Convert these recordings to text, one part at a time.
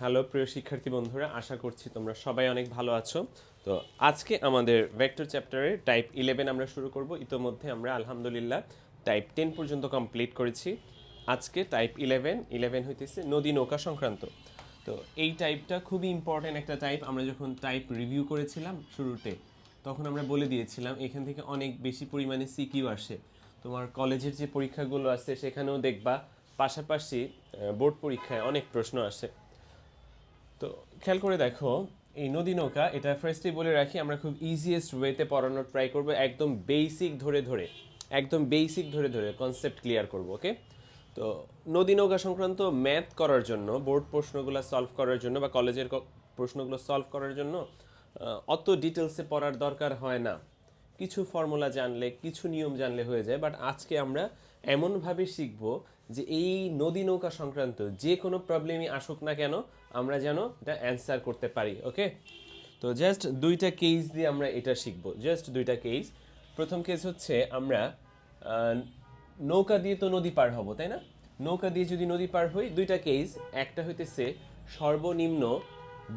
Hello, প্রিয় শিক্ষার্থী বন্ধুরা, আশা করছি তোমরা সবাই অনেক ভালো আছো। তো আজকে আমাদের ভেক্টর চ্যাপ্টারে টাইপ ইলেভেন আমরা শুরু করব। ইতোমধ্যে আমরা আলহামদুলিল্লাহ টাইপ টেন পর্যন্ত কমপ্লিট করেছি। আজকে টাইপ ইলেভেন ইলেভেন হইতেছে নদী নৌকা সংক্রান্ত। তো এই টাইপটা খুবই ইম্পর্ট্যান্ট একটা টাইপ আমরা যখন টাইপ রিভিউ করেছিলাম শুরুতে, তখন আমরা বলে দিয়েছিলাম, এখান থেকে অনেক বেশি পরিমাণে সিকিউ আসে। তোমার কলেজের যে পরীক্ষাগুলো আছে, সেখানেও দেখবা পাশাপাশি বোর্ড পরীক্ষায় অনেক প্রশ্ন আসে। তো খেয়াল করে দেখো, এই নদী নৌকা, এটা ফার্স্টে বলে রাখি, আমরা খুব ইজিয়েস্ট ওয়েতে পড়ানোর ট্রাই করব একদম বেসিক ধরে ধরে, একদম বেসিক ধরে ধরে কনসেপ্ট ক্লিয়ার করব ওকে তো নদী নৌকা সংক্রান্ত ম্যাথ করার জন্য বোর্ড প্রশ্নগুলো সলভ করার জন্য বা কলেজের প্রশ্নগুলো সলভ করার জন্য অত ডিটেলসে পড়ার দরকার হয় না। কিছু ফর্মুলা জানলে, কিছু নিয়ম জানলে হয়ে যায় বাট আজকে আমরা এমনভাবে শিখব যে এই নদী নৌকা সংক্রান্ত যে কোনো প্রবলেমই আসুক না কেন, আমরা যেন এটা অ্যান্সার করতে পারি ওকে তো জাস্ট দুইটা কেস দিয়ে আমরা এটা শিখব জাস্ট দুইটা কেস প্রথম কেস হচ্ছে আমরা নৌকা দিয়ে তো নদী পার হব, তাই না? নৌকা দিয়ে যদি নদী পার হই, দুইটা কেস একটা হইতেছে সর্বনিম্ন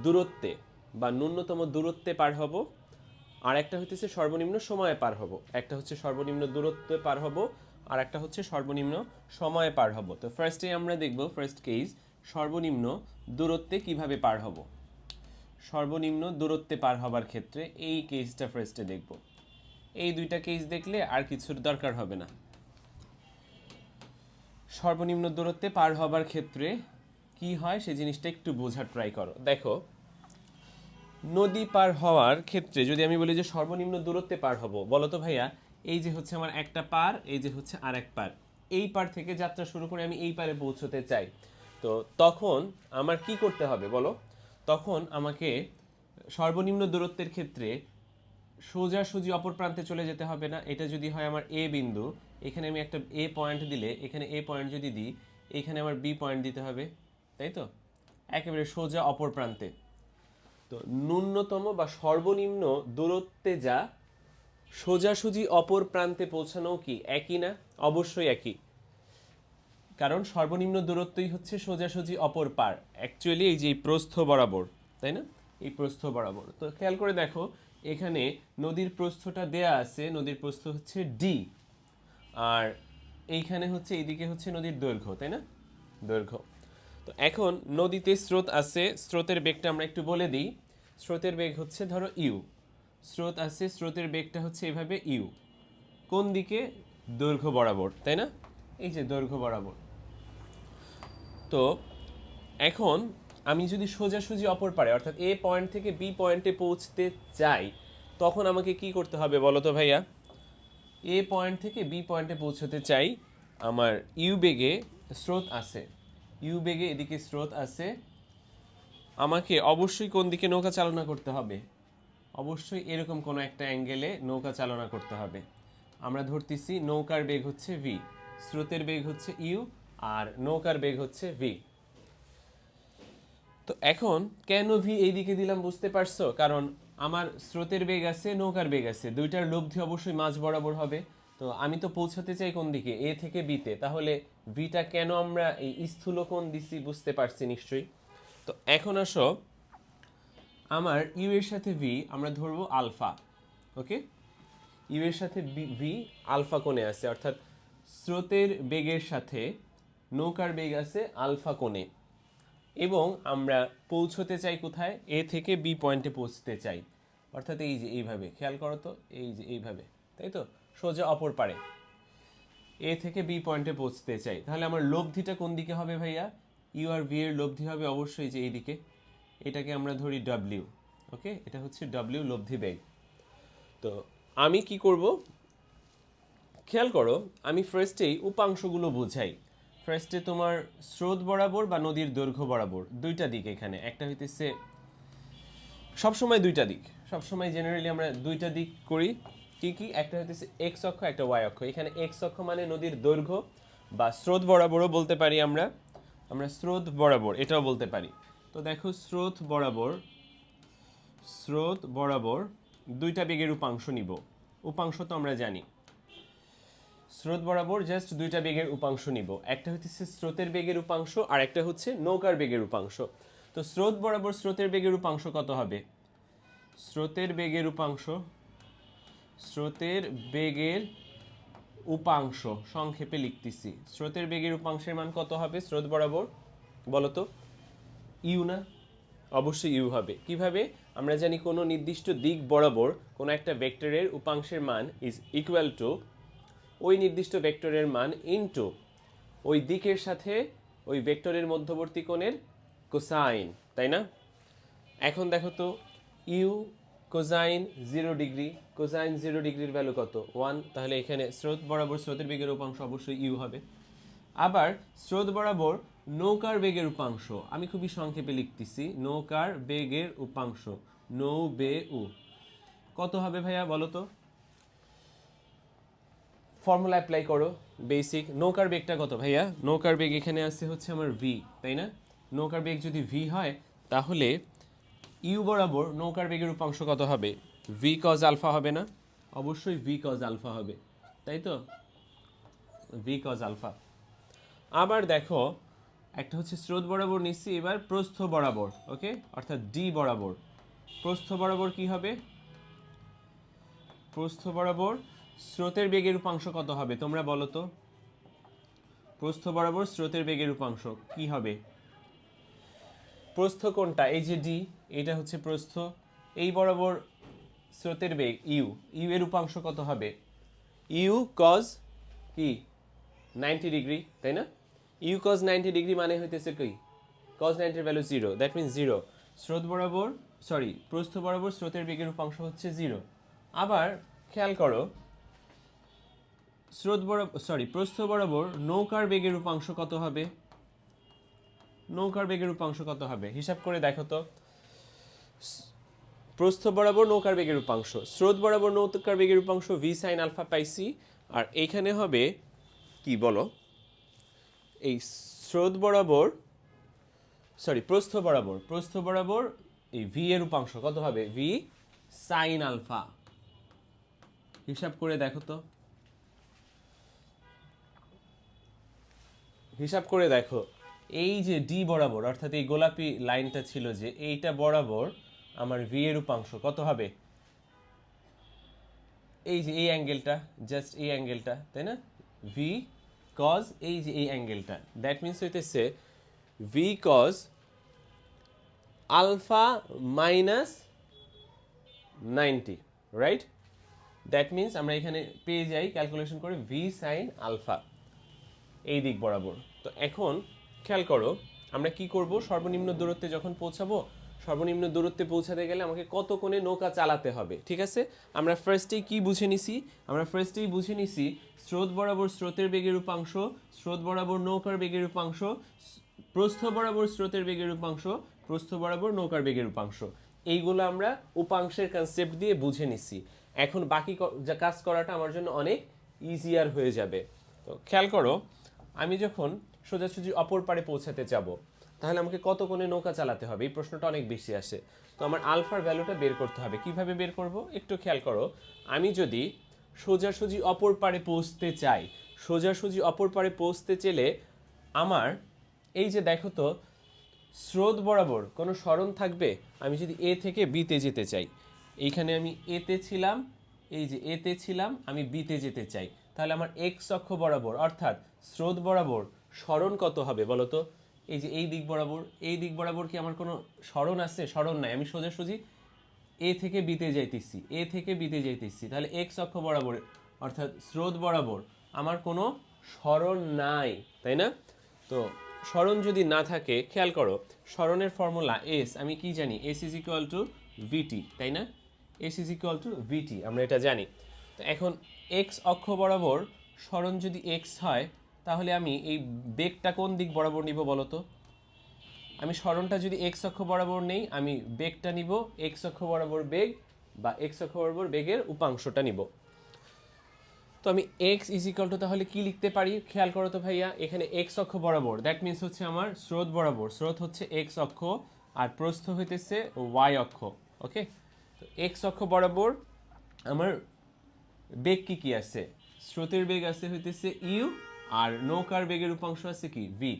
দূরত্বে বা ন্যূনতম দূরত্বে পার হব আর একটা হইতেছে সর্বনিম্ন সময়ে পার হব। একটা হচ্ছে সর্বনিম্ন দূরত্বে পার হব, আর একটা হচ্ছে সর্বনিম্ন সময়ে পার হব। তো ফার্স্টে আমরা দেখব ফার্স্ট কেস সর্বনিম্ন দূরত্বে কীভাবে পার হব। সর্বনিম্ন দূরত্বে পার হবার ক্ষেত্রে এই কেসটা ফার্স্টে দেখব। এই দুইটা কেস দেখলে আর কিছুর দরকার হবে না। সর্বনিম্ন দূরত্বে পার হবার ক্ষেত্রে কি হয় সেই জিনিসটা একটু বোঝার ট্রাই করো। দেখো নদী পার হওয়ার ক্ষেত্রে যদি আমি বলি যে সর্বনিম্ন দূরত্বে পার হব, বলো তো ভাইয়া, এই যে হচ্ছে আমার একটা পার, এই যে হচ্ছে আর এক পার। এই পার থেকে যাত্রা শুরু করে আমি এই পারে পৌঁছতে চাই। তো তখন আমার কি করতে হবে, বলো? তখন আমাকে সর্বনিম্ন দূরত্বের ক্ষেত্রে সোজাসুজি অপর প্রান্তে চলে যেতে হবে না। এটা যদি হয় আমার এ বিন্দু, এখানে আমি একটা এ পয়েন্ট দিলে, এখানে এ পয়েন্ট যদি দিই, এখানে আমার বি পয়েন্ট দিতে হবে, তাই তো? একেবারে সোজা অপর প্রান্তে। তো ন্যূনতম বা সর্বনিম্ন দূরত্বে যা সোজাসুজি অপর প্রান্তে পৌঁছানো কি একই না? অবশ্যই একই। কারণ সর্বনিম্ন দূরত্বই হচ্ছে সোজাসুজি অপর পার। অ্যাকচুয়ালি এই যে এই প্রস্থ বরাবর, তাই না? এই প্রস্থ বরাবর। তো খেয়াল করে দেখো, এখানে নদীর প্রস্থটা দেয়া আছে, নদীর প্রস্থ হচ্ছে ডি আর এইখানে হচ্ছে, এইদিকে হচ্ছে নদীর দৈর্ঘ্য, তাই না? দৈর্ঘ্য। তো এখন নদীতে স্রোত আছে, স্রোতের বেগটা আমরা একটু বলে দিই। স্রোতের বেগ হচ্ছে ধরো ইউ। স্রোত আছে, স্রোতের বেগটা হচ্ছে এভাবে ইউ। কোন দিকে? দৈর্ঘ্য বরাবর, তাই না? এই যে দৈর্ঘ্য বরাবর। তো এখন আমি যদি সোজাসুজি অপর পারে, অর্থাৎ এ পয়েন্ট থেকে বি পয়েন্টে পৌঁছতে চাই, তখন আমাকে কি করতে হবে বলো তো ভাইয়া? এ পয়েন্ট থেকে বি পয়েন্টে পৌঁছতে চাই, আমার ইউ বেগে স্রোত আছে। ইউ বেগে এদিকে স্রোত আছে। আমাকে অবশ্যই কোন দিকে নৌকা চালনা করতে হবে? অবশ্যই এরকম কোনো একটা অ্যাঙ্গেলে নৌকা চালনা করতে হবে। আমরা ধরতেছি নৌকার বেগ হচ্ছে ভি স্রোতের বেগ হচ্ছে ইউ আর নৌকার বেগ হচ্ছে ভি তো এখন কেন ভি এইদিকে দিলাম বুঝতে পারছ? কারণ আমার স্রোতের বেগ আছে, নৌকার বেগ আছে। দুইটার লব্ধি অবশ্যই মাঝ বরাবর হবে। তো আমি তো পৌঁছাতে চাই কোন দিকে? এ থেকে বিতে তাহলে ভিটা কেন আমরা এই স্থূল কোণ দিছি বুঝতে পারছি নিশ্চয়ই। তো এখন আসো, আমার ইউ এর সাথে ভি, আমরা ধরবো আলফা, ওকে? ইউ এর সাথে ভি আলফা কোণে আছে, অর্থাৎ স্রোতের বেগের সাথে নৌকার বেগ আছে আলফা কোণে। এবং আমরা পৌঁছতে চাই কোথায়? এ থেকে বি পয়েন্টে পৌঁছতে চাই। অর্থাৎ এই যে এইভাবে, খেয়াল করো তো, এই যে এইভাবে, তাই তো? সোজা অপর পারে। এ থেকে বি পয়েন্টে পৌঁছতে চাই। তাহলে আমার লব্ধিটা কোন দিকে হবে ভাইয়া? ইউ আর ভি এর লব্ধি হবে অবশ্যই যে এইদিকে। এটাকে আমরা ধরি ডাব্লিউ ওকে এটা হচ্ছে ডাব্লিউ লব্ধি বেগ। তো আমি কি করব? খেয়াল করো, আমি ফার্স্টেই উপাংশগুলো বোঝাই। ফার্স্টে তোমার স্রোত বরাবর বা নদীর দৈর্ঘ্য বরাবর, দুইটা দিক এখানে। একটা হইতেছে সবসময় দুইটা দিক। সবসময় জেনারেলি আমরা দুইটা দিক করি। কি কি? একটা হইতেছে এক্স অক্ষ, একটা ওয়াই অক্ষ। এখানে এক্স অক্ষ মানে নদীর দৈর্ঘ্য বা স্রোত বরাবরও বলতে পারি আমরা। আমরা স্রোত বরাবর, এটাও বলতে পারি। তো দেখো, স্রোত বরাবর স্রোত বরাবর দুইটা বেগের উপাংশ নিব। উপাংশ তো আমরা জানি। স্রোত বরাবর জাস্ট দুইটা বেগের উপাংশ নিব। একটা হচ্ছে স্রোতের বেগের উপাংশ, আর একটা হচ্ছে নৌকার বেগের উপাংশ। তো স্রোত বরাবর স্রোতের বেগের উপাংশ কত হবে? স্রোতের বেগের উপাংশ স্রোতের বেগের উপাংশ, সংক্ষেপে লিখতেছি। স্রোতের বেগের উপাংশের মান কত হবে? স্রোত বরাবর বলো তো ইউ না? অবশ্যই ইউ হবে। কীভাবে? আমরা জানি কোনো নির্দিষ্ট দিক বরাবর কোনো একটা ভেক্টরের উপাংশের মান ইজ ইকুয়াল টু ওই নির্দিষ্ট ভেক্টরের মান ইনটু ওই দিকের সাথে ওই ভেক্টরের মধ্যবর্তী কোণের কোসাইন তাই না? এখন দেখো তো, u cosine zero degree cosine zero ডিগ্রির ভ্যালু কত? ওয়ান তাহলে এখানে স্রোত বরাবর স্রোতের বেগের উপাংশ অবশ্যই ইউ হবে। আবার স্রোত বরাবর নৌকার বেগের উপাংশ আমি খুবই সংক্ষেপে লিখতেছি, নৌকার বেগের উপাংশ নৌ বে উ। কত হবে ভাইয়া বলো তো? ফর্মুলা অ্যাপ্লাই করো বেসিক নৌকার বেগটা কত ভাইয়া? নৌকার বেগ এখানে আছে হচ্ছে আমার ভি তাই না? নৌকার বেগ যদি ভি হয়, তাহলে ইউ বরাবর নৌকার বেগের উপাংশ কত হবে? ভি কজ আলফা হবে না? অবশ্যই ভি কজ আলফা হবে, তাই তো? ভি কজ আলফা আবার দেখো, একটা হচ্ছে স্রোত বরাবর নিচ্ছি, এবার প্রস্থ বরাবর ওকে অর্থাৎ ডি বরাবর। প্রস্থ বরাবর কি হবে? প্রস্থ বরাবর স্রোতের বেগের উপাংশ কত হবে, তোমরা বলো তো? প্রস্থ বরাবর স্রোতের বেগের উপাংশ, কি হবে? প্রস্থ কোনটা? এই যে ডি এটা হচ্ছে প্রস্থ। এই বরাবর স্রোতের বেগ, ইউ। ইউ এর উপাংশ কত হবে? ইউ কজ কি? নাইনটি ডিগ্রি, তাই না? ইউ কজ নাইনটি ডিগ্রি মানে হইতেছে কি cos নাইনটির value zero that means zero স্রোত বরাবর সরি প্রস্থ বরাবর স্রোতের বেগের উপাংশ হচ্ছে জিরো আবার খেয়াল করো, স্রোত বরাবর সরি প্রস্থ বরাবর নৌকার বেগের উপাংশ কত হবে? নৌকার বেগের উপাংশ কত হবে? হিসাব করে দেখো তো। প্রস্থ বরাবর নৌকার বেগের উপাংশ স্রোত বরাবর নৌকার বেগের উপাংশ ভি সাইন আলফা পাইছি আর এইখানে হবে, কি বলো? এই স্রোত বরাবর সরি প্রস্থ বরাবর। প্রস্থ বরাবর এই ভি এর উপাংশ কত হবে? ভি সাইন আলফা হিসাব করে দেখো তো। হিসাব করে দেখো। এই যে ডি বরাবর, অর্থাৎ এই গোলাপি লাইনটা ছিল যে এইটা বরাবর আমার ভি এর উপাংশ কত হবে? এই যে এই অ্যাঙ্গেলটা জাস্ট এই অ্যাঙ্গেলটা, তাই না? ভি কজ এই যে এই অ্যাঙ্গেলটা। দ্যাট মিনস হইতেছে v cos alpha minus ninety right that means আমরা এখানে পেয়ে যাই ক্যালকুলেশন করে ভি সাইন আলফা এই দিক বরাবর। তো এখন খেয়াল করো, আমরা কি করব? সর্বনিম্ন দূরত্বে যখন পৌঁছাবো সর্বনিম্ন দূরত্বে পৌঁছাতে গেলে আমাকে কত কোণে নৌকা চালাতে হবে, ঠিক আছে? আমরা ফার্স্টেই কি বুঝে নিছি? আমরা ফার্স্টেই বুঝে নিছি স্রোত বরাবর স্রোতের বেগের উপাংশ স্রোত বরাবর নৌকার বেগের উপাংশ প্রস্থ বরাবর স্রোতের বেগের উপাংশ প্রস্থ বরাবর নৌকার বেগের উপাংশ এইগুলো আমরা উপাংশের কনসেপ্ট দিয়ে বুঝে নিছি। এখন বাকি কাজ করাটা আমার জন্য অনেক ইজিয়ার হয়ে যাবে। তো খেয়াল করো, আমি যখন সোজাসুজি অপর পারে পৌঁছাতে যাব তাহলে আমাকে কত কোণে নৌকা চালাতে হবে? এই প্রশ্নটা অনেক বেশি আসে। তো আমার আলফার ভ্যালুটা বের করতে হবে। কীভাবে বের করব? একটু খেয়াল করো, আমি যদি সোজাসুজি অপর পারে পৌঁছতে চাই, সোজাসুজি অপর পারে পৌঁছতে চেলে আমার, এই যে দেখো তো, স্রোত বরাবর কোনো স্মরণ থাকবে? আমি যদি এ থেকে বিতে যেতে চাই, এইখানে আমি এতে ছিলাম, এই যে এতে ছিলাম, আমি বিতে যেতে চাই। তাহলে আমার এক্স অক্ষ বরাবর, অর্থাৎ স্রোত বরাবর স্মরণ কত হবে বলো তো? এই যে এই দিক বরাবর, এই দিক বরাবর কি আমার কোনো স্মরণ আছে? স্মরণ নাই, আমি সোজাসুজি এ থেকে বিতে যাইতেছি, এ থেকে বিতে যাইতেছি। তাহলে এক্স অক্ষ বরাবর, অর্থাৎ স্রোত বরাবর আমার কোনো স্মরণ নাই, তাই না? তো স্মরণ যদি না থাকে, খেয়াল করো, স্মরণের ফর্মুলা এস আমি কি জানি? S is equal to VT তাই না? S is equal to VT আমরা এটা জানি। তো এখন এক্স অক্ষ বরাবর স্মরণ যদি এক্স হয় তাহলে আমি এই বেগটা কোন দিক বরাবর নিব বলো তো আমি স্মরণটা যদি এক্স অক্ষ বরাবর নেই, আমি বেগটা নিব এক্স অক্ষ বরাবর বেগ বা এক্স অক্ষ বরাবর বেগের উপাংশটা নিব। তো আমি এক্স ইজ ইকাল টু তাহলে কি লিখতে পারি? খেয়াল করো তো ভাইয়া, এখানে এক্স অক্ষ বরাবর দ্যাট মিনস হচ্ছে আমার স্রোত বরাবর, স্রোত হচ্ছে এক্স অক্ষ আর প্রস্থ হইতেছে ওয়াই অক্ষ ওকে তো এক্স অক্ষ বরাবর আমার বেগ কি কি আছে? স্রোতের বেগ আছে হইতেছে ইউ আর নৌকার বেগের উপাংশ আছে কি? ভি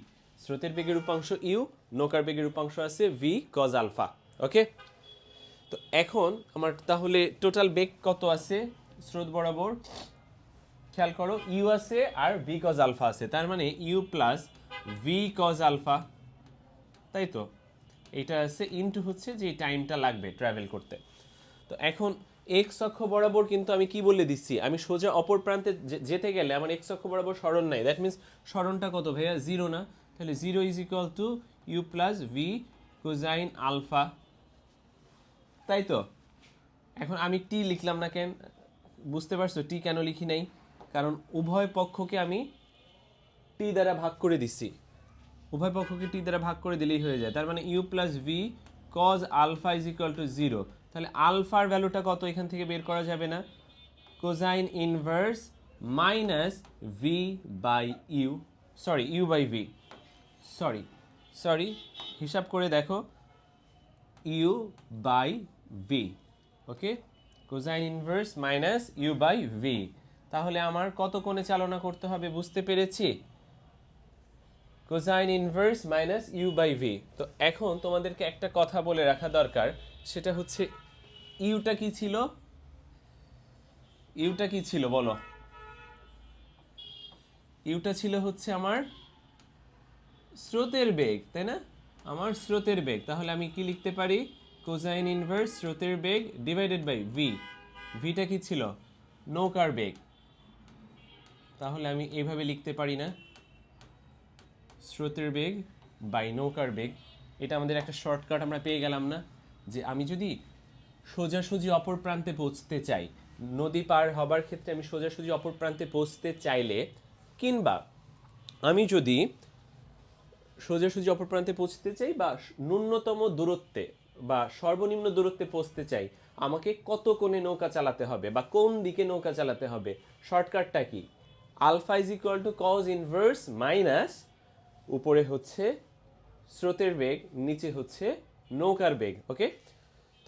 স্রোতের বেগের উপাংশ ইউ নৌকার বেগের উপাংশ আছে ভি কজ আলফা ওকে তো এখন আমার তাহলে টোটাল বেগ কত আছে? স্রোত বরাবর, খেয়াল করো ইউ আছে আর ভি কজ আলফা আছে। তার মানে u plus v cos alpha তাই তো? এটা আছে ইনটু হচ্ছে যে টাইমটা লাগবে ট্রাভেল করতে। তো এখন এক্স অক্ষ বরাবর কিন্তু আমি কি বলে দিচ্ছি? আমি সোজা অপর প্রান্তে যেতে গেলে আমার এক্স অক্ষ বরাবর স্মরণ নাই। দ্যাট মিন্স স্মরণটা কত ভাইয়া? জিরো না। তাহলে zero is equal to u plus v cosine alpha তাই তো? এখন আমি টি লিখলাম না কেন? বুঝতে পারছ? টি কেন লিখি নাই? কারণ উভয় পক্ষকে আমি টি দ্বারা ভাগ করে দিচ্ছি। উভয় পক্ষকে টি দ্বারা ভাগ করে দিলেই হয়ে যায়। তার মানে u plus v cos alpha is equal to zero তাহলে আলফার ভ্যালুটা কত? এখান থেকে বের করা যাবে না। Cosine inverse minus v by u sorry u by v sorry sorry হিসাব করে দেখো u by v okay cosine inverse minus u by v তাহলে আমার কত কোণে চালনা করতে হবে বুঝতে পেরেছি? Cosine inverse minus u by v তো এখন তোমাদেরকে একটা কথা বলে রাখা দরকার। সেটা হচ্ছে, ইউটা কি ছিল? ইউটা কি ছিল, বলো। ইউটা ছিল হচ্ছে আমার স্রোতের বেগ, তাই না? আমার স্রোতের বেগ। তাহলে আমি কি লিখতে পারি? কোজাইন ইনভার্স স্রোতের বেগ ডিভাইডেড বাই ভি ভিটা কি ছিল? নৌকার বেগ। তাহলে আমি এইভাবে লিখতে পারি না। স্রোতের বেগ বাই নৌকার বেগ। এটা আমাদের একটা শর্টকাট, আমরা পেয়ে গেলাম না। যে আমি যদি সোজাসুজি অপর প্রান্তে পৌঁছতে চাই, নদী পার হবার ক্ষেত্রে আমি সোজাসুজি অপর প্রান্তে পৌঁছতে চাইলে, কিংবা আমি যদি সোজাসুজি অপর প্রান্তে পৌঁছতে চাই বা ন্যূনতম দূরত্বে বা সর্বনিম্ন দূরত্বে পৌঁছতে চাই, আমাকে কত কোণে নৌকা চালাতে হবে বা কোন দিকে নৌকা চালাতে হবে? শর্টকাটটা কি? Alpha is equal to cos inverse minus উপরে হচ্ছে স্রোতের বেগ, নিচে হচ্ছে নৌকার বেগ ওকে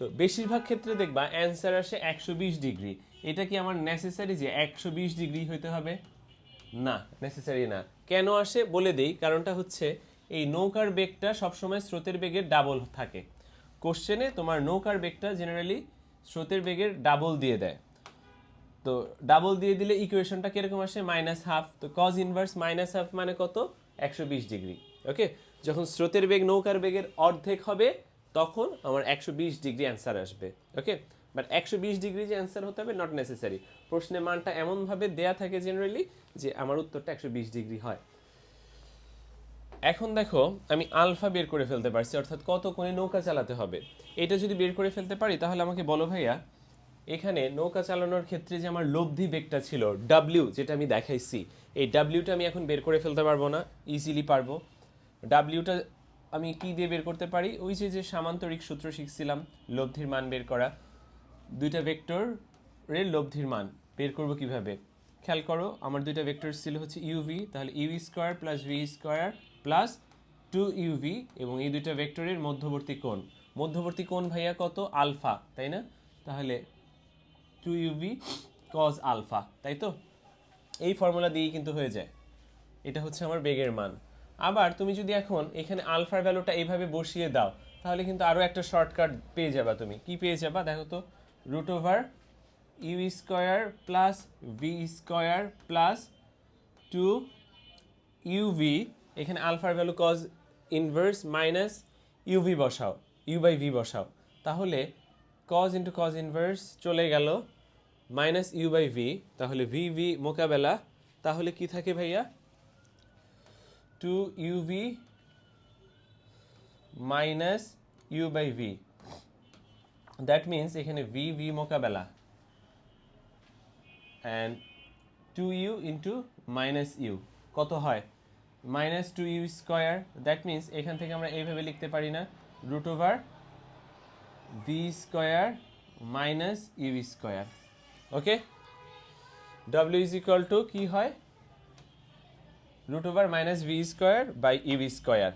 তো বেশিরভাগ ক্ষেত্রে দেখবা অ্যান্সার আসে একশো বিশ ডিগ্রি এটা কি আমার নেসেসারি যে একশো বিশ ডিগ্রি হইতে হবে? না নেসেসারি না। কেন আসে? বলে দেই, কারণটা হচ্ছে এই নৌকার বেগটা সবসময় স্রোতের বেগের ডাবল থাকে। কোশ্চেনে তোমার নৌকার বেগটা জেনারেলি স্রোতের বেগের ডাবল দিয়ে দেয়। তো ডাবল দিয়ে দিলে ইকুয়েশনটা কীরকম আসে? মাইনাস হাফ তো কজ ইনভার্স মাইনাস হাফ মানে কত? একশো বিশ ডিগ্রি ওকে যখন স্রোতের বেগ নৌকার বেগের অর্ধেক হবে তখন আমার একশো বিশ ডিগ্রি অ্যান্সার আসবে ওকে বাট একশো বিশ ডিগ্রি যে অ্যান্সার হতে হবে নট নেসেসারি প্রশ্নের মানটা এমনভাবে দেয়া থাকে জেনারেলি যে আমার উত্তরটা একশো বিশ ডিগ্রি হয়। এখন দেখো, আমি আলফা বের করে ফেলতে পারছি, অর্থাৎ কত কোণে নৌকা চালাতে হবে। এটা যদি বের করে ফেলতে পারি, তাহলে আমাকে বলো ভাইয়া, এখানে নৌকা চালানোর ক্ষেত্রে যে আমার লব্ধি বেগটা ছিল ডাব্লিউ যেটা আমি দেখাইছি, এই ডাব্লিউটা আমি এখন বের করে ফেলতে পারব না ইজিলি পারব। ডাব্লিউটা আমি কি দিয়ে বের করতে পারি? ওই যে যে সামান্তরিক সূত্র শিখছিলাম, লব্ধির মান বের করা। দুইটা ভেক্টর ভেক্টরের লব্ধির মান বের করব কীভাবে? খেয়াল করো, আমার দুইটা ভেক্টর ছিল হচ্ছে ইউভি তাহলে u square plus v square plus two u v এবং এই দুইটা ভেক্টরের মধ্যবর্তী কোণ। মধ্যবর্তী কোণ ভাইয়া কত? আলফা তাই না? তাহলে টু ইউভি কজ আলফা তাই তো? এই ফর্মুলা দিয়েই কিন্তু হয়ে যায়। এটা হচ্ছে আমার বেগের মান। আবার তুমি যদি এখন এখানে আলফার ভ্যালুটা এইভাবে বসিয়ে দাও, তাহলে কিন্তু আরও একটা শর্টকাট পেয়ে যাবা তুমি। কি পেয়ে যাবা? দেখো তো root over u square plus v square plus two u v এখানে আলফার value cos inverse minus u v বসাও ইউ বাই ভি বসাও। তাহলে কজ ইন্টু কজ ইনভার্স চলে গেল মাইনাস ইউ বাই ভি তাহলে ভি ভি মোকাবেলা, তাহলে কি থাকে ভাইয়া? Two u v minus u by v that means এখানে ভি ভি মোকাবেলা। And two u into minus u কত হয়? Minus two u square that means এখান থেকে আমরা এইভাবে লিখতে পারি না। Root over v square minus u square okay W is equal to কী হয়? Root over minus v square by u square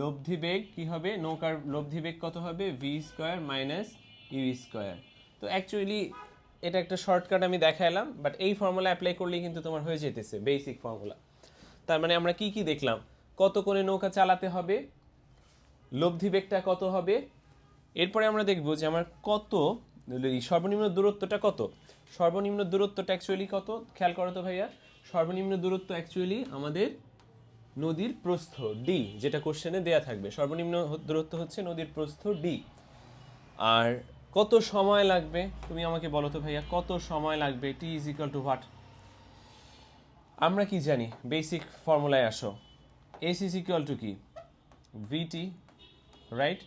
লব্ধি বেগ কি হবে? নৌকার লব্ধি বেগ কত হবে? V square minus u square তো অ্যাকচুয়ালি এটা একটা শর্টকাট আমি দেখাইলাম বাট এই ফর্মুলা অ্যাপ্লাই করলেই কিন্তু তোমার হয়ে যেতেছে বেসিক ফর্মুলা তার মানে আমরা কি কি দেখলাম? কত কোণে নৌকা চালাতে হবে? লব্ধি বেগটা কত হবে? এরপরে আমরা দেখব যে আমার কত সর্বনিম্ন দূরত্বটা কত? সর্বনিম্ন দূরত্বটা অ্যাকচুয়ালি কত? খেয়াল করো তো ভাইয়া। সর্বনিম্ন দূরত্ব অ্যাকচুয়ালি আমাদের নদীর প্রস্থ ডি যেটা কোশ্চেনে দেয়া থাকবে। সর্বনিম্ন দূরত্ব হচ্ছে নদীর প্রস্থ ডি আর কত সময় লাগবে? তুমি আমাকে বলো তো ভাইয়া, কত সময় লাগবে? T is equal to what আমরা কি জানি? বেসিক ফর্মুলায় আসো। এস ইজ ইকুয়াল টু কি? ভিটি রাইট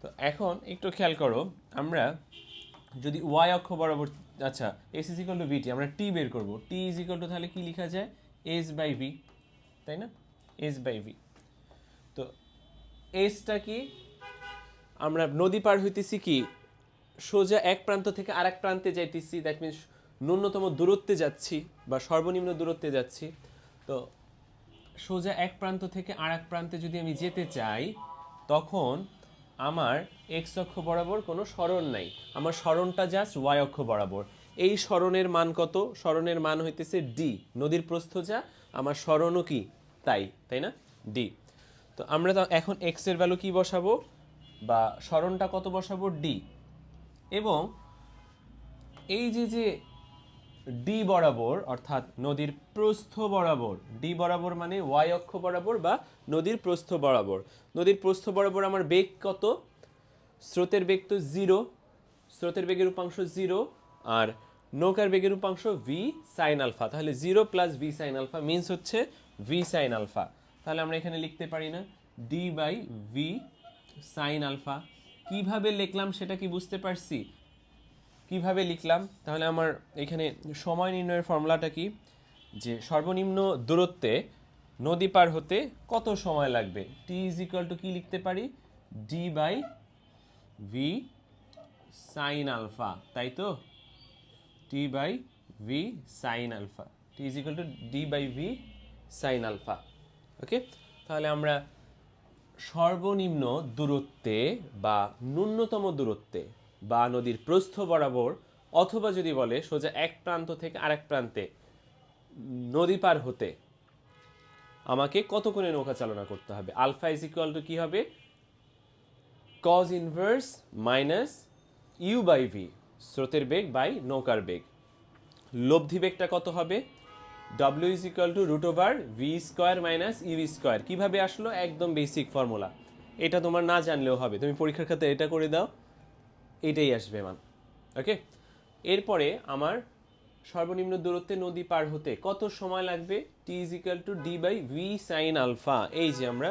তো এখন একটু খেয়াল করো, আমরা যদি ওয়াই অক্ষ বরাবর আচ্ছা S is equal to VT আমরা টি বের করব। টি ইজ ইকুয়াল টু তাহলে কি লেখা যায়? এস বাই ভি তাই না? এস বাই ভি তো এসটা কি? আমরা নদী পার হইতেছি কি? সোজা এক প্রান্ত থেকে আরেক প্রান্তে যাইতেছি দ্যাট মিনস ন্যূনতম দূরত্বে যাচ্ছি বা সর্বনিম্ন দূরত্বে যাচ্ছি। তো সোজা এক প্রান্ত থেকে আরেক প্রান্তে যদি আমি যেতে চাই, তখন আমার এক্স অক্ষ বরাবর কোনো সরণ নাই। আমার সরণটা জাস্ট ওয়াই অক্ষ বরাবর। এই সরণের মান কত? সরণের মান হইতেছে ডি নদীর প্রস্থ যা, আমার সরণও কি? তাই তাই না? ডি তো আমরা এখন এক্সের ভ্যালু কি বসাবো? বা সরণটা কত বসাবো? ডি এবং এই যে যে ডি বরাবর, অর্থাৎ নদীর প্রস্থ বরাবর ডি বরাবর মানে ওয়াই অক্ষ বরাবর বা নদীর প্রস্থ বরাবর। নদীর প্রস্থ বরাবর আমার বেগ কত? স্রোতের বেগ তো জিরো, স্রোতের বেগের উপাংশ জিরো, আর নৌকার বেগের উপাংশ ভি সাইন আলফা তাহলে zero plus v sine alpha means হচ্ছে ভি সাইন আলফা তাহলে আমরা এখানে লিখতে পারি না d by v sine alpha কীভাবে লিখলাম সেটা কি বুঝতে পারছি? কীভাবে লিখলাম? তাহলে আমার এখানে সময় নির্ণয়ের ফর্মুলাটা কি? যে সর্বনিম্ন দূরত্বে নদী পার হতে কত সময় লাগবে? টি ইজ ইকুয়াল টু কি লিখতে পারি? D by v sine alpha তাই তো? T by v sine alpha t is equal to d by v sine alpha okay তাহলে আমরা সর্বনিম্ন দূরত্বে বা ন্যূনতম দূরত্বে বা নদীর প্রস্থ বরাবর অথবা যদি বলে সোজা এক প্রান্ত থেকে আরেক প্রান্তে নদী পার হতে, আমাকে কত কোণে নৌকা চালনা করতে হবে? আলফা ইজ ইকুয়াল টু কি হবে? Cos inverse minus u by v স্রোতের বেগ বাই নৌকার বেগ। লব্ধি বেগটা কত হবে? W is equal to root over v square minus u square কীভাবে আসলো? একদম বেসিক ফর্মুলা এটা তোমার না জানলেও হবে। তুমি পরীক্ষার খাতে এটা করে দাও। এটাই আসবে মান। ওকে এরপরে আমার সর্বনিম্ন দূরত্বে নদী পার হতে কত সময় লাগবে? T is equal to d by v sine alpha এই যে আমরা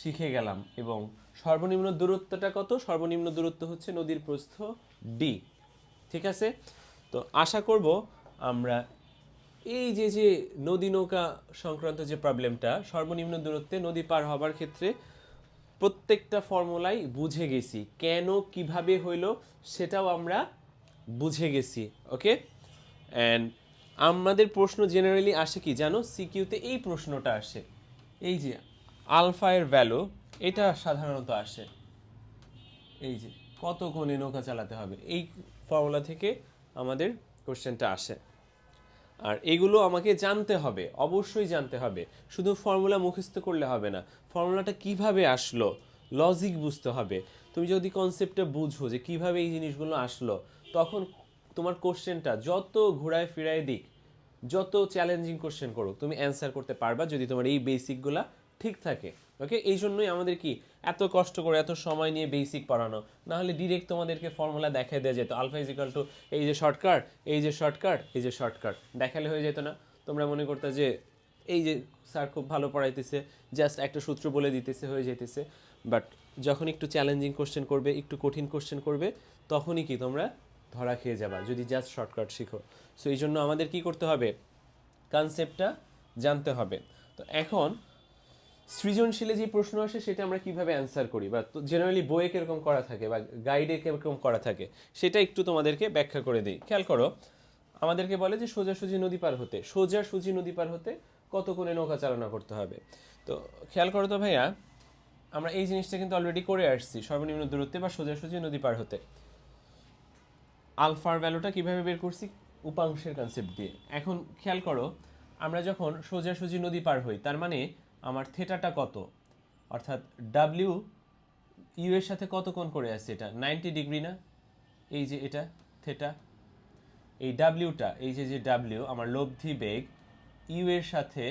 শিখে গেলাম এবং সর্বনিম্ন দূরত্বটা কত? সর্বনিম্ন দূরত্ব হচ্ছে নদীর প্রস্থ ডি ঠিক আছে? তো আশা করব আমরা এই যে যে নদী নৌকা সংক্রান্ত যে প্রবলেমটা সর্বনিম্ন দূরত্বে নদী পার হবার ক্ষেত্রে প্রত্যেকটা ফর্মুলাই বুঝে গেছি। কেন, কীভাবে হইল সেটাও আমরা বুঝে গেছি ওকে অ্যান্ড আমাদের প্রশ্ন জেনারেলি আসে কি জানো? সিকিউতে এই প্রশ্নটা আসে। এই যে আলফা এর ভ্যালু এটা সাধারণত আসে। এই যে, কত কোণে নৌকা চালাতে হবে? এই ফর্মুলা থেকে আমাদের কোশ্চেনটা আসে। আর এগুলো আমাকে জানতে হবে, অবশ্যই জানতে হবে। শুধু ফর্মুলা মুখস্থ করলে হবে না ফর্মুলাটা কীভাবে আসলো? লজিক বুঝতে হবে। তুমি যদি কনসেপ্টটা বুঝো যে কীভাবে এই জিনিসগুলো আসলো, তখন তোমার কোশ্চেনটা যত ঘোরায় ফিরায় দিক, যত চ্যালেঞ্জিং কোশ্চেন করুক, তুমি অ্যান্সার করতে পারবা যদি তোমার এই বেসিকগুলা ঠিক থাকে। ওকে এই জন্যই আমাদের কি এত কষ্ট করে, এত সময় নিয়ে বেসিক পড়ানো। না হলে ডিরেক্ট তোমাদেরকে ফর্মুলা দেখাই দেওয়া যেত। আলফা ইজিক্যাল টু এই যে শর্টকাট এই যে শর্টকাট এই যে শর্টকাট দেখালে হয়ে যেত না। তোমরা মনে করতে যে এই যে স্যার খুব ভালো পড়াইতেছে জাস্ট একটা সূত্র বলে দিতেছে, হয়ে যেতেছে বাট যখন একটু চ্যালেঞ্জিং কোশ্চেন করবে, একটু কঠিন কোশ্চেন করবে, তখনই কি তোমরা ধরা খেয়ে যাবা, যদি জাস্ট শর্টকাট শিখো। সো এই জন্য আমাদের কি করতে হবে? কনসেপ্টটা জানতে হবে। তো এখন সৃজনশীলে যে প্রশ্ন আসে, সেটা আমরা কীভাবে অ্যান্সার করি? বা জেনারেলি বইয়ে কীরকম করা থাকে বা গাইডে কীরকম করা থাকে, সেটা একটু তোমাদেরকে ব্যাখ্যা করে দিই। খেয়াল করো, আমাদেরকে বলে যে সোজাসুজি নদী পার হতে, সোজাসুজি নদী পার হতে কত কোণে নৌকা চালনা করতে হবে? তো খেয়াল করো তো ভাইয়া, আমরা এই জিনিসটা কিন্তু অলরেডি করে আসছি, সর্বনিম্ন দূরত্বে বা সোজাসুজি নদী পার হতে। আলফার ভ্যালুটা কীভাবে বের করছি? উপাংশের কনসেপ্ট দিয়ে। এখন খেয়াল করো, আমরা যখন সোজাসুজি নদী পার হই, তার মানে আমার থেটাটা কত? অর্থাৎ ডাব্লিউ ইউ এর সাথে কত কোণ করে আছে এটা? নাইনটি ডিগ্রি না? এই যে এটা, থেটা। এই ডাব্লিউটা এই যে যে ডাব্লিউ আমার লব্ধি বেগ ইউ এর সাথে,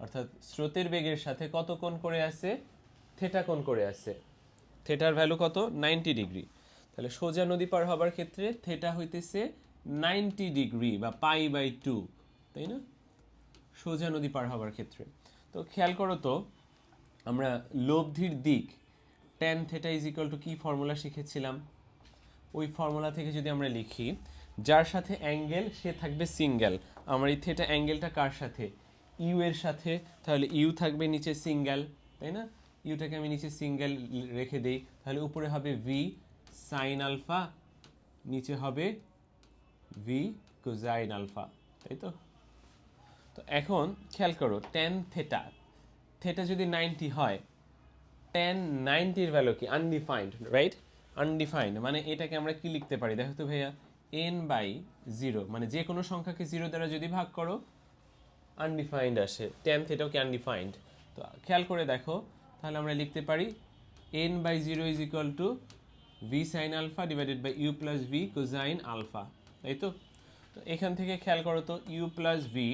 অর্থাৎ স্রোতের বেগের সাথে কত কোণ করে আছে থেটা কোণ করে আছে থেটার ভ্যালু কত? Ninety degree. তাহলে সোজা নদী পার হবার ক্ষেত্রে থেটা হইতেছে নাইনটি ডিগ্রি বা পাই বাই টু, তাই না? সোজা নদী পার হবার ক্ষেত্রে। তো খেয়াল করো তো, আমরা লব্ধির দিক tan theta is equal to key formula শিখেছিলাম? ওই ফর্মুলা থেকে যদি আমরা লিখি, যার সাথে অ্যাঙ্গেল সে থাকবে সিঙ্গেল আমার এই থেটা অ্যাঙ্গেলটা কার সাথে? ইউ এর সাথে। তাহলে ইউ থাকবে নিচে সিঙ্গেল তাই না? ইউটাকে আমি নিচে সিঙ্গেল রেখে দেই। তাহলে উপরে হবে ভি সাইন আলফা নিচে হবে ভি কোজাইন আলফা তাই তো? তো এখন খেয়াল করো টেন থেটা থেটা যদি নাইনটি হয় টেন নাইনটির ভ্যালু কি? আনডিফাইন্ড রাইট আনডিফাইন্ড মানে এটাকে আমরা কি লিখতে পারি? দেখো তো ভাইয়া এন বাই জিরো মানে যে কোনো সংখ্যাকে জিরো দ্বারা যদি ভাগ করো আনডিফাইন্ড আসে। টেন থেটাও কি আনডিফাইন্ড তো খেয়াল করে দেখো, তাহলে আমরা লিখতে পারি n by zero is equal to v sine alpha divided by u plus v cosine alpha তাই তো? তো এখান থেকে খেয়াল করো তো u plus v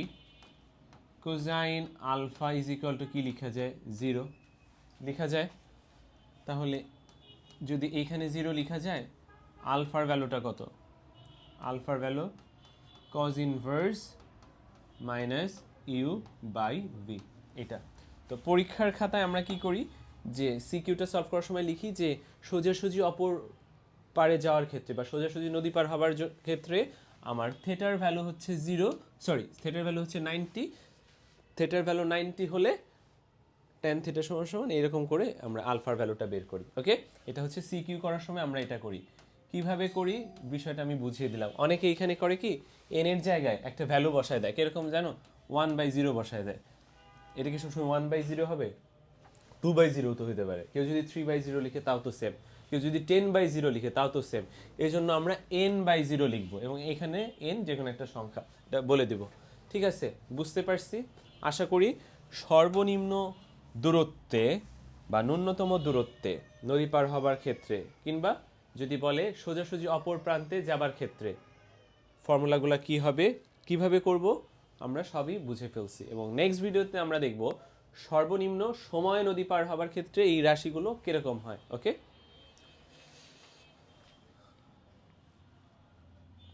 cosine alpha is equal to কী লেখা যায়? জিরো লেখা যায়? তাহলে যদি এইখানে জিরো লেখা যায় আলফার ভ্যালুটা কত? আলফার value cos inverse minus u by v এটা। তো পরীক্ষার খাতায় আমরা কি করি? যে সিকিউটা সলভ করার সময় লিখি যে সোজাসুজি অপর পারে যাওয়ার ক্ষেত্রে বা সোজাসুজি নদী পার জ- ক্ষেত্রে আমার থেটার ভ্যালু হচ্ছে জিরো সরি থেটার ভ্যালু হচ্ছে নাইনটি থেটার ভ্যালু নাইনটি হলে টেন থিটা সমান সমান এরকম করে আমরা আলফার ভ্যালুটা বের করি ওকে এটা হচ্ছে সি কিউ করার সময় আমরা এটা করি। কীভাবে করি? বিষয়টা আমি বুঝিয়ে দিলাম। অনেকে এখানে করে কি? এন এর জায়গায় একটা ভ্যালু বসায় দেয়। কীরকম জানো? ওয়ান বাই জিরো বসায় দেয়। এটা কি সবসময় ওয়ান বাই জিরো হবে? টু বাই জিরো তো হতে পারে। কেউ যদি থ্রি বাই জিরো লিখে, তাও তো সেম কেউ যদি টেন বাই জিরো লিখে, তাও তো সেম এই জন্য আমরা এন বাই জিরো লিখব এবং এখানে এন যে কোনো একটা সংখ্যা, এটা বলে দেব। ঠিক আছে? বুঝতে পারছি? আশা করি সর্বনিম্ন দূরত্বে বা ন্যূনতম দূরত্বে নদী পার হবার ক্ষেত্রে কিংবা যদি বলে সোজাসুজি অপর প্রান্তে যাবার ক্ষেত্রে ফর্মুলাগুলো কি হবে, কীভাবে করব, আমরা সবই বুঝে ফেলছি। এবং নেক্সট ভিডিওতে আমরা দেখব সর্বনিম্ন সময় নদী পার হবার ক্ষেত্রে এই রাশিগুলো কীরকম হয় ওকে